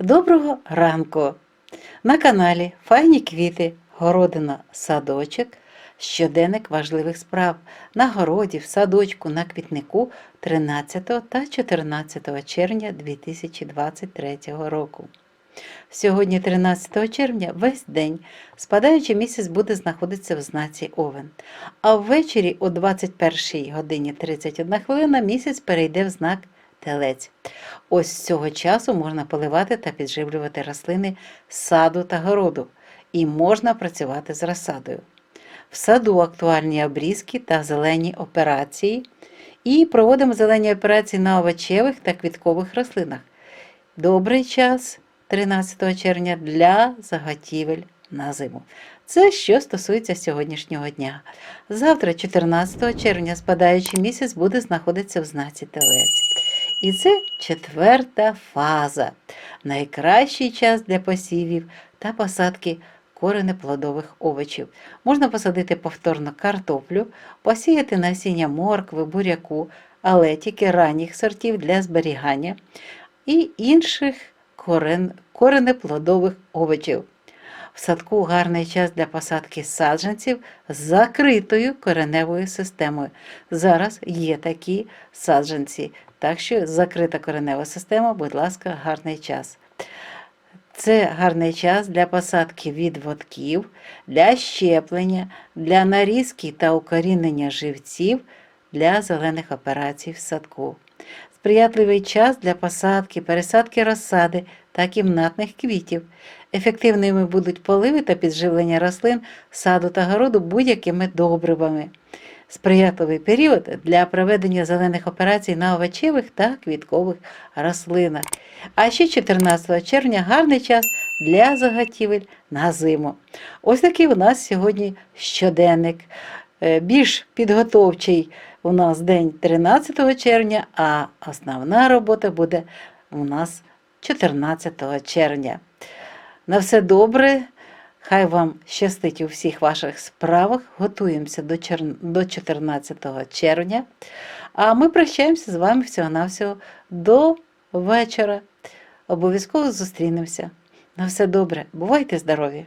Доброго ранку! На каналі Файні квіти, городина, садочок, щоденник важливих справ на городі, в садочку, на квітнику 13 та 14 червня 2023 року. Сьогодні, 13 червня, весь день спадаючий місяць буде знаходитися в знаці Овен. А ввечері о 21 годині 31 хвилина місяць перейде в знак Телець. Ось з цього часу можна поливати та підживлювати рослини саду та городу, і можна працювати з розсадою. В саду актуальні обрізки та зелені операції. І проводимо зелені операції на овочевих та квіткових рослинах. Добрий час 13 червня для заготівель на зиму. Це що стосується сьогоднішнього дня. Завтра, 14 червня, спадаючий місяць буде знаходитися в знаці Телець. І це четверта фаза. Найкращий час для посівів та посадки коренеплодових овочів. Можна посадити повторно картоплю, посіяти насіння моркви, буряку, але тільки ранніх сортів для зберігання і інших корен, коренеплодових овочів. В садку гарний час для посадки саджанців з закритою кореневою системою. Зараз є такі саджанці, так що закрита коренева система, будь ласка, гарний час. Це гарний час для посадки відводків, для щеплення, для нарізки та укорінення живців для зелених операцій в садку. Сприятливий час для посадки, пересадки розсади та кімнатних квітів. Ефективними будуть поливи та підживлення рослин, саду та городу будь-якими добривами. Сприятливий період для проведення зелених операцій на овочевих та квіткових рослинах. А ще 14 червня гарний час для заготівель на зиму. Ось такий у нас сьогодні щоденник. Е, Більш підготовчий у нас день 13 червня, а основна робота буде у нас 14 червня. На все добре. Хай вам щастить у всіх ваших справах. Готуємося до чер- до 14 червня. А ми прощаємося з вами всього-навсього до вечора. Обов'язково зустрінемося. На все добре. Бувайте здорові!